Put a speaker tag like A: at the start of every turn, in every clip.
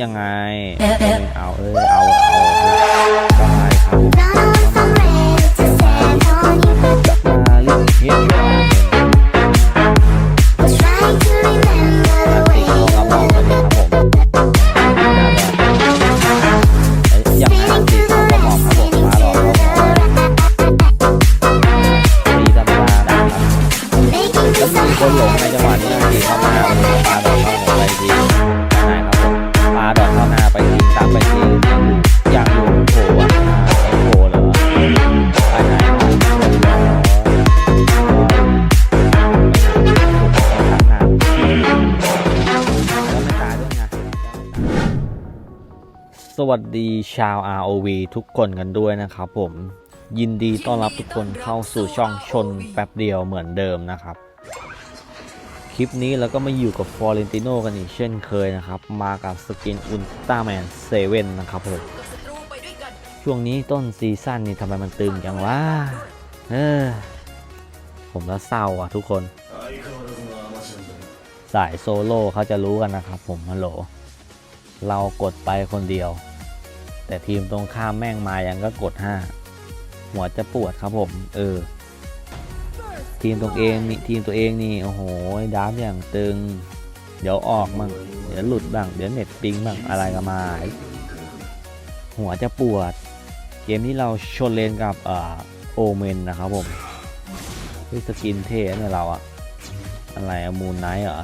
A: ยังไง เอาเอ้ยเอาเอาก็มาดิครับผมาเล่นเฮดช็อากระบอกไปเลยครับผมเอ้ยยังไงอันติเขากระบอกครับผมมาหลอกเขาตีธรรมดานะครับแล้วมีคนหลงในจังหวะนี้อันติเข้ามาเลยปาดอกเข้าหัวไปที วัสดีชาว ROV ทุกคนกันด้วยนะครับผมยินดีต้อนรับทุกคนเข้าสู่ช่องชนแป๊บเดียวเหมือนเดิมนะครับ คลิปนี้เราก็มาอยู่กับฟอร์เรนติโนกันอีกเช่นเคยนะครับ มากับสกินอุลตร้าแมนเซเว่นนะครับผมช่วงนี้ต้นซีซั่นนี่ทำไมมันตึงจังวะเออผมแล้วเศร้าอะทุกคน สายโซโล่เขาจะรู้กันนะครับผมฮัลโหลเรากดไปคนเดียว แต่ทีมตรงข้ามแม่งมายังก็กด 5 หัวจะปวดครับผม เออ ทีมตัวเองนี่ทีมตัวเองนี่ โอ้โหดาบอย่างตึง เดี๋ยวออกมั่งเดี๋ยวหลุดบ้าง เดี๋ยวเน็ตปิงบ้างอะไรก็มาหัวจะปวด เกมนี้เราชนเลนกับเอ่อโอเมนนะครับผมด้วยสกินเท่เนี่ยเราอะอะไรอะมูนไนท์เหรอ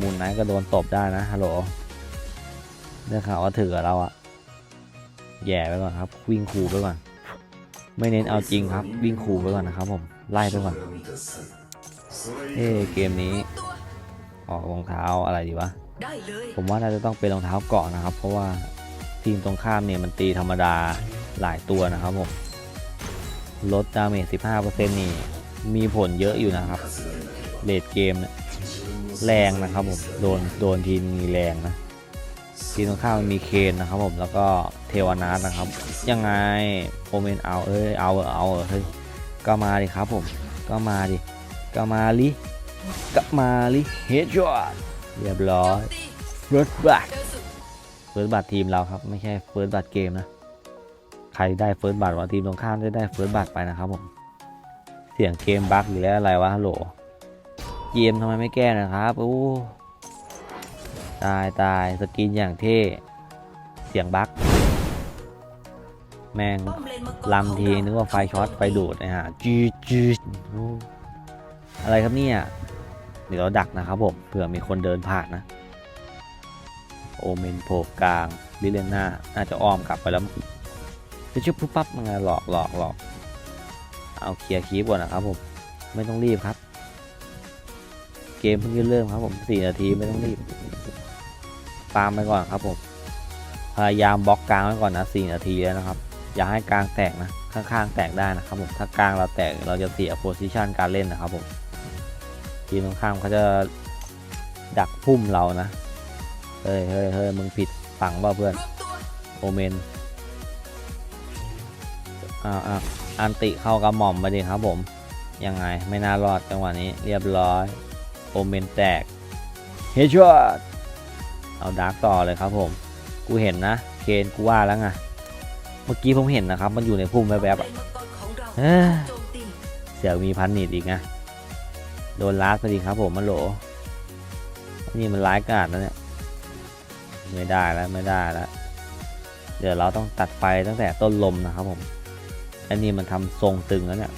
A: มูนไนท์ก็โดนตบได้นะฮัลโหลได้ข่าวว่าถือเราอะ แย่ไปก่อนครับ วิ่งขู่ไปก่อน ไม่เน้นเอาจริงครับ วิ่งขู่ไปก่อนนะครับ ผมไล่ไปก่อนเอ้เกมนี้ออกรองเท้าอะไรดีวะผมว่าน่าจะต้องเป็นรองเท้าเกาะนะครับ เพราะว่าทีมตรงข้ามเนี่ยมันตีธรรมดาหลายตัวนะครับผมลดดาเมจ15%นี่มีผลเยอะอยู่นะครับเลดเกมแรงนะครับผมโดนโดนทีมมีแรงนะ ทีมตรงข้ามมีเคนนะครับผมแล้วก็เทวานาสนะครับ ยังไงโอเมนเอาเอ้ยเอาเออเอาเออเฮ้ยก็มาดิครับผมก็มาดิก็มาลิก็มาลิเฮดช็อตเรียบร้อยเฟิร์สบัต
B: เจอสุด
A: เฟิร์สบัตทีมเราครับ ไม่ใช่เฟิร์สบัตเกมนะ ใครได้เฟิร์สบัตว่าทีมตรงข้ามจะได้เฟิร์สบัตไปนะครับผมเสียงเกมบั๊กหรืออะไรวะฮัลโหลเกมทำไมไม่แก้นะครับโอ้ ตายตายสกินอย่างเท่เสียงบั๊กแม่ง
B: ลนมังกร
A: ลำทีนึกว่าไฟช็อตไฟดูดนะฮะจืดจืดอะไรครับเนี่ยเดี๋ยวเราดักนะครับผมเผื่อมีคนเดินผ่านนะ โอเมนโผล่กลางลิเลน่าน่าจะอ้อมกลับไปแล้วไปชุบปุ๊บปั๊บมันไงหลอกหลอกหลอกเอาเคลียร์คีบก่อนนะครับผมไม่ต้องรีบครับ เกมเพิ่งเริ่มครับผมสี่นาทีไม่ต้องรีบ ตามไปก่อนครับผม พยายามบล็อกกลางไว้ก่อนนะสี่นาทีแล้วนะครับ อย่าให้กลางแตกนะ ข้างๆ แตกได้นะครับผม ถ้ากลางเราแตกเราจะเสียโพซิชันการเล่นนะครับผม ทีมตรงข้ามเขาจะดักพุ่มเรานะ เฮ้ยเฮ้ยเฮ้ยมึงผิดฝั่งเปล่าเพื่อน โอเมนอ้าอ้าวอันติเข้ากระหม่อมมาดิครับผม ยังไงไม่น่ารอดจังหวะนี้เรียบร้อย โอเมนแตก เฮชช็อต เอาดาร์กต่อเลยครับผม กูเห็นนะ เคนกูว่าแล้วไง เมื่อกี้ผมเห็นนะครับ มันอยู่ในพุ่มแวบๆ
B: เล
A: อะ
B: นมังกรของเรา
A: เอ้ย
B: โจมตี
A: เสียวมีพันนิดอีกนะ โดนลาสพอดีครับผมมันโหล นี่มันร้ายกาจแล้วเนี่ย ไม่ได้แล้วไม่ได้แล้ว เดี๋ยวเราต้องตัดไฟตั้งแต่ต้นลมนะครับผม อันนี้มันทำทรงตึงแล้วเนี่ย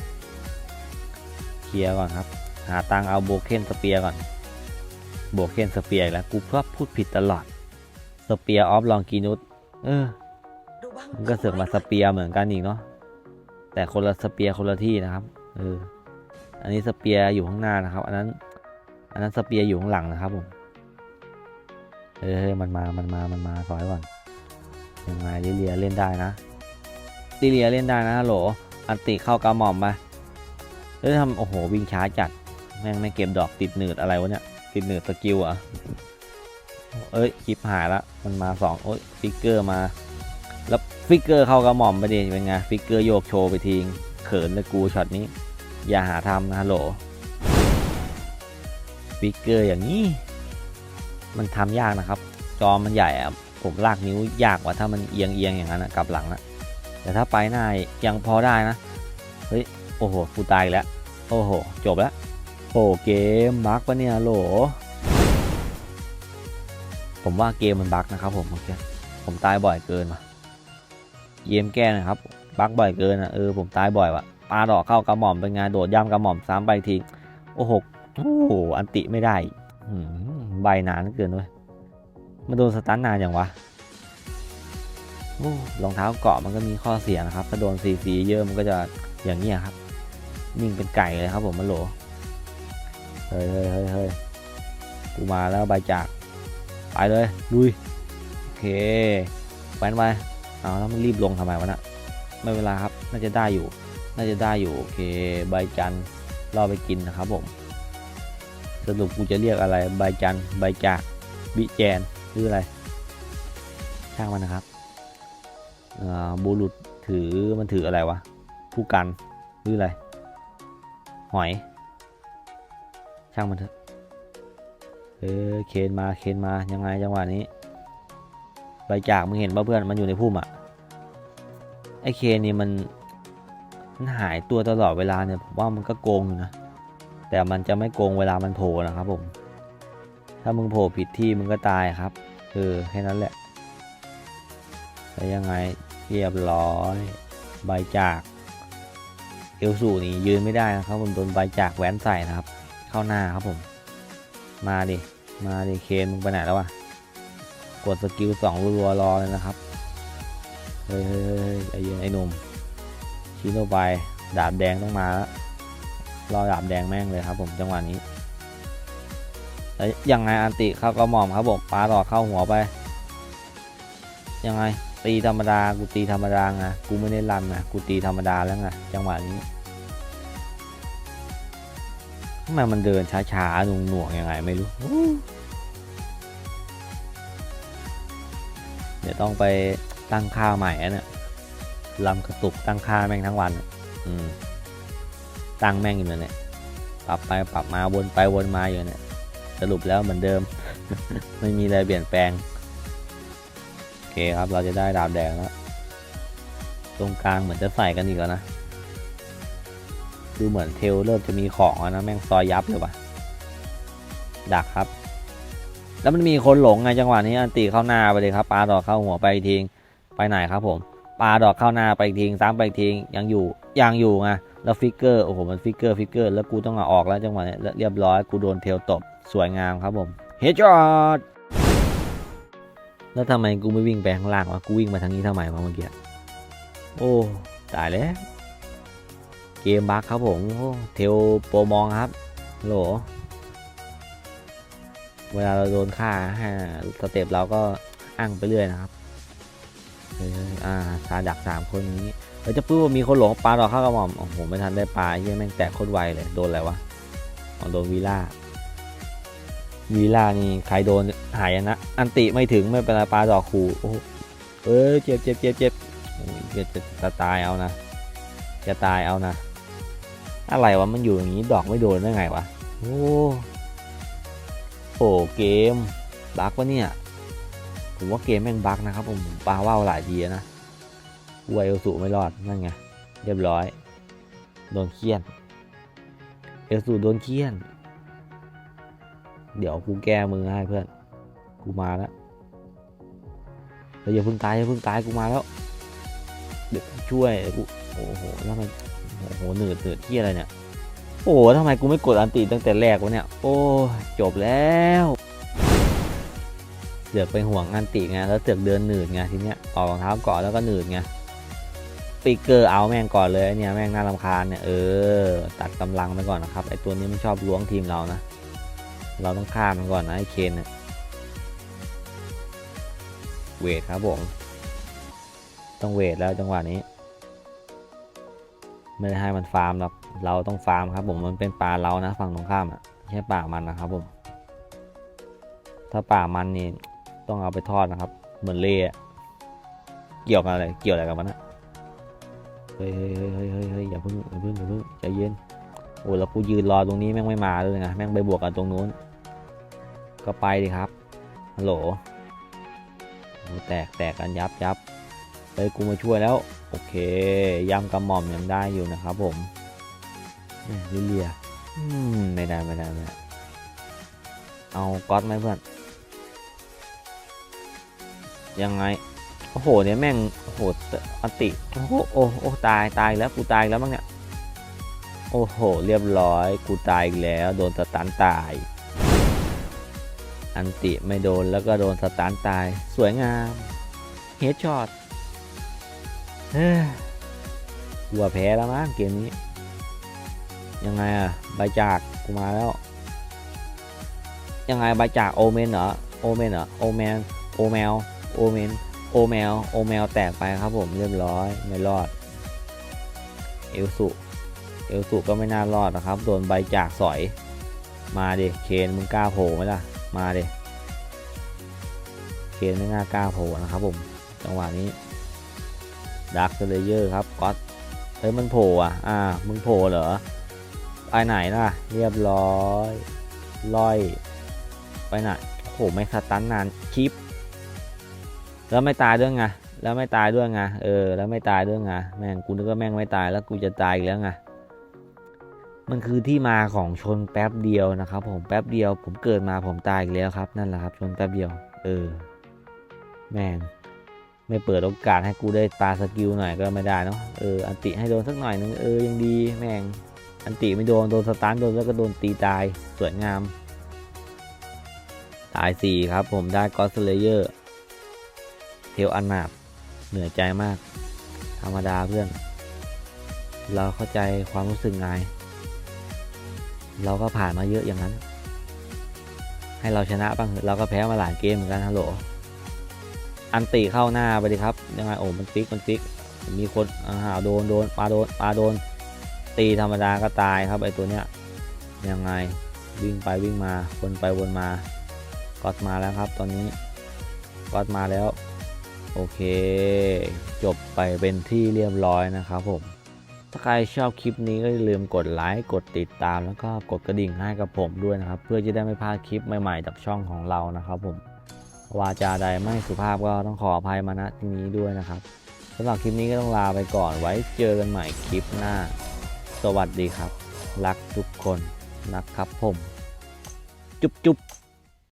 A: เคลียร์ก่อนครับ หาตังเอาโบเคนสเปียร์ก่อน โบเคนสเปียร์แล้วกูชอบพูดผิดตลอด สเปียร์ออฟลองกีนุสเออมันก็เสือกมาสเปียร์เหมือนกันอีกเนาะแต่คนละสเปียร์คนละที่นะครับเอออันนี้สเปียร์อยู่ข้างหน้านะครับ อันนั้น อันนั้นสเปียร์อยู่ข้างหลังนะครับผมเออเฮ้ยมันมา มันมา มันมาถอยก่อนยังไงลิเลียเล่นได้นะลิเลียเล่นได้นะโหล อันติเข้ากระหม่อมไปเฮ้ยทำโอ้โหวิ่งช้าจัด แม่งไม่เก็บดอกติดหนืดอะไรวะเนี่ย ติดหนืดสกิลอะเอ้ยคลิปหายละมันมาสองโอ้ยฟิกเกอร์มา แล้วฟิกเกอร์เข้ากระหม่อมไปดิเป็นไงฟิกเกอร์โยกโชว์ไปทิ้งเขินเลยกูช็อตนี้ อย่าหาทำนะฮัลโหลฟิกเกอร์อย่างนี้ มันทำยากนะครับ จอมันใหญ่อะผมลากนิ้วยากกว่าถ้ามันเอียงเอียงอย่างนั้นอะกลับหลังอะแต่ถ้าไปหน้ายังพอได้นะ เฮ้ย โอ้โห กูตายแล้ว โอ้โห จบแล้ว โอ้เกมบั๊กปะเนี่ยโหล ผมว่าเกมมันบั๊กนะครับผมเมื่อกี้ผมตายบ่อยเกินว่ะเกมแก้นะครับบั๊กบ่อยเกินอะเออผมตายบ่อยว่ะปาดอกเข้ากระหม่อมเป็นไงานโดดย่ำกระหม่อมซ้ำไปทีโอ้โหโอ้โหอันติไม่ได้ใบนานเกินด้วยมาโดนสตันนานอย่างวะรองเท้าเกาะมันก็มีข้อเสียนะครับ ถ้าโดนสีสีเยอะมันก็จะอย่างเงี้ยครับ นิ่งเป็นไก่เลยครับผมมันโหล เฮ้ยเฮ้ยเฮ้ยเฮ้ยกูมาแล้วใบจาก ไปเลยลุยโอเคแว้นไปเอาแล้วมันรีบลงทำไมวะนะไม่เวลาครับ น่าจะได้อยู่ น่าจะได้อยู่ โอเค ใบจันรอไปกินนะครับผม สรุปกูจะเรียกอะไร ใบจันใบจากบิแจนหรืออะไร ช่างมันนะครับอ่าบุรุษถือมันถืออะไรวะ ผู้กันหรืออะไร หอย ช่างมันเถอะ เออเคนมาเคนมายังไงจังหวะนี้ใบจากมึงเห็นป่ะเพื่อนมันอยู่ในพุ่มอะไอ้เคนนี่มันมันหายตัวตลอดเวลาเนี่ยผมว่ามันก็โกงอยู่นะ แต่มันจะไม่โกงเวลามันโผล่นะครับผม ถ้ามึงโผล่ผิดที่มึงก็ตายครับเออแค่นั้นแหละแล้วยังไงเรียบร้อยใบจาก เอลสูนี่ยืนไม่ได้นะครับผมโดนใบจากแหวนใส่นะครับ เข้าหน้าครับผม มาดิ มาดิเคนมึงไปไหนแล้ววะ กดสกิลสองรัวๆรอเลยนะครับ เฮ้ยเฮ้ยไอ้เหี้ยไอ้หนุ่มชิโนไปดาบแดงต้องมาแล้วรอดาบแดงแม่งเลยครับผมจังหวะนี้แล้วยังไงอันติเขากระหม่อมครับผมปาต่อเข้าหัวไป ยังไงตีธรรมดากูตีธรรมดาไงกูไม่ได้รันนะกูตีธรรมดาแล้วไงจังหวะนี้ ทำไมมันเดินช้าๆหน่วงๆยังไงไม่รู้ เดี๋ยวต้องไปตั้งค่าใหม่อะเนี่ยลำกระตุกตั้งค่าแม่งทั้งวัน อืม ตั้งแม่งอยู่เนี่ย ปรับไปปรับมาวนไปวนมาอยู่เนี่ย สรุปแล้วเหมือนเดิม ไม่มีอะไรเปลี่ยนแปลง โอเคครับเราจะได้ดาวแดงแล้ว ตรงกลางเหมือนจะใส่กันอีกแล้วนะ ดูเหมือนเทลเริ่มจะมีของแล้วนะแม่งซอยยับเลยว่ะ ดักครับ แล้วมันมีคนหลงไงจังหวะนี้อันตีเข้าหน้าไปเลยครับปลาดอกเข้าหัวไปอีกทีไปไหนครับผมปลาดอกเข้าหน้าไปอีกทีซ้ำไปอีกทียังอยู่ยังอยู่ไงแล้วฟิกเกอร์โอ้โหมันฟิกเกอร์ฟิกเกอร์แล้วกูต้องเอาออกแล้วจังหวะนี้แล้วเรียบร้อยกูโดนเทลตบสวยงามครับผมเฮดช็อตแล้วทำไมกูไม่วิ่งไปข้างล่างวะ กูวิ่งมาทางนี้ทำไมวะเมื่อกี้ โอ้ ตายแล้ว มบัคครับผมเทลโปรมองครับโหลเวลาเราโดนฆ่าฮะสเต็ปเราก็อ้างไปเรื่อยนะครับอ่าชาดักสามคนนี้เราจะพูดว่ามีคนหลงปลาดอกข้ากระหม่อมโอ้โหไม่ทันได้ปลาเฮียแม่งแตกโคตรไวเลยโดนอะไรวะอ๋อโดนวีล่าวีล่านี่ใครโดนหายนะ อันติไม่ถึงไม่เป็นไรปลาดอกขู่โอ้โเอ้ยเจ็บเจ็บเจ็บเจ็บจะตายเอานะจะตายเอานะ อะไรวะมันอยู่อย่างนี้ดอกไม่โดนได้ไงวะโอ้โอ้เกมบั๊กวะเนี่ยผมว่าเกมแม่งบั๊กนะครับผมปาว่าวหลายทีแล้วนะไวเอลสูไม่รอดนั่นไงเรียบร้อย โดนเคียนเอลสูโดนเคียน เดี๋ยวกูแก้มือให้เพื่อน กูมาแล้วเฮ้ยอย่าเพิ่งตายอย่าเพิ่งตายกูมาแล้วเดี๋ยวกูช่วยกูโอ้โหแล้วมัน โอ้โหหนืดหนืดที่อะไรเนี่ย โอ้โหทำไมกูไม่กดอันติตั้งแต่แรกวะเนี่ย โอ้จบแล้วเสือกไปห่วงอันติไงแล้วเสือกเดินหนืดไงทีเนี้ยออกรองเท้าก่อนแล้วก็หนืดไงปิกเกอร์เอาแม่งก่อนเลยเนี่ยแม่งน่ารำคาญเนี่ยเออตัดกำลังไปก่อนนะครับไอตัวนี้ไม่ชอบล้วงทีมเรานะ เราต้องฆ่ามันก่อนนะไอเคนเนี่ยเวทครับผม ต้องเวทแล้วจังหวะนี้ ไม่ได้ให้มันฟาร์มหรอกเราต้องฟาร์มครับ ผมมันเป็นป่าเรานะฝั่งตรงข้ามอะไม่ใช่ป่ามันนะครับ ผม ถ้าป่ามันนี่ต้องเอาไปทอดนะครับ เหมือนเล่เกี่ยวกันอะไรเกี่ยวอะไรกับมันนะเฮ้ยเฮ้ยเฮ้ยเฮ้ยเฮ้ยอย่าเพิ่งอย่าเพิ่งอย่าเพิ่งใจเย็นโอ้แล้วกูยืนรอตรงนี้แม่งไม่มาเลยนะแม่งไปบวกกันตรงนู้น ก็ไปดิครับฮัลโหลโอ้แตกแตกกันยับยับ เฮ้ยกูมาช่วยแล้ว โอเคยำกระหม่อมยังได้อยู่นะครับผมเนี่ยลิเลียอืมไม่ได้ไม่ได้ไม่ได้เอาก๊อตไหมเพื่อน ยังไง โอ้โหเนี่ยแม่งโอ้โหอันติโอ้โหโอ้โอ้ตายตายแล้วกูตายแล้วมั้งเนี่ยโอ้โห เรียบร้อย กูตายอีกแล้ว โดนสตันตาย อันติไม่โดนแล้วก็โดนสตันตาย สวยงาม เฮดช็อต กลัวแพ้แล้วมั้งเกมนี้ ยังไงอะใบจากกูมาแล้ว ยังไงใบจากโอเมนเหรอโอเมนเหรอโอแมนโอแมวโอเมนโอแมวโอแมวแตกไปครับผมเรียบร้อยไม่รอด เอลสุเอลสุก็ไม่น่ารอดนะครับโดนใบจากสอย มาดิเคนมึงกล้าโผล่ไหมล่ะมาดิเคนไม่น่ากล้าโผล่นะครับผมจังหวะนี้ ดักเลเยอร์ครับก๊อตเฮ้ยมันโผล่อะ อ่า มึงโผล่เหรอ ไปไหนล่ะ เรียบร้อยลอย ไปไหนโอ้โหไม่สตันนานคลิป แล้วไม่ตายด้วยไง แล้วไม่ตายด้วยไง เออ แล้วไม่ตายด้วยไง แม่งกูนึกว่าแม่งไม่ตายแล้วกูจะตายอีกแล้วไง มันคือที่มาของชนแป๊บเดียวนะครับ ผมแป๊บเดียว ผมเกิดมาผมตายอีกแล้วครับ นั่นแหละครับ ชนแป๊บเดียว เออ แม่ง ไม่เปิดโอกาสให้กูได้ปาสกิลหน่อยก็ไม่ได้เนาะเอออันติให้โดนสักหน่อยนึงเออยังดีแม่งอันติไม่โดนโดนสตาร์ทโดนแล้วก็โดนตีตายสวยงามตายสี่ครับผมได้กอสเลเยอร์เทลอันนาบเหนื่อยใจมาก ธรรมดาเพื่อน เราเข้าใจความรู้สึกไงเราก็ผ่านมาเยอะอย่างนั้น ให้เราชนะบ้างเราก็แพ้มาหลายเกมเหมือนกันฮัลโหล อันติเข้าหน้าไปดิครับยังไงโอ้มันฟิกมันฟิกมีคนอาหาโดนโดนปลาโดนปลาโดน ตีธรรมดาก็ตายครับไอตัวเนี้ยยังไงวิ่งไปวิ่งมาวนไปวนมาก็อดมาแล้วครับตอนนี้ก็อดมาแล้ว โอเค จบไปเป็นที่เรียบร้อยนะครับผมถ้าใครชอบคลิปนี้ก็อย่าลืมกดไลค์กดติดตามแล้วก็กดกระดิ่งให้กับผมด้วยนะครับ เพื่อจะได้ไม่พลาดคลิปใหม่ๆจากช่องของเรานะครับผม วาจาใดไม่สุภาพก็ต้องขออภัยมาณที่นี้ด้วยนะครับสำหรับคลิปนี้ก็ต้องลาไปก่อนไว้เจอกันใหม่คลิปหน้า สวัสดีครับ รักทุกคนนะครับผม จุ๊บจุ๊บ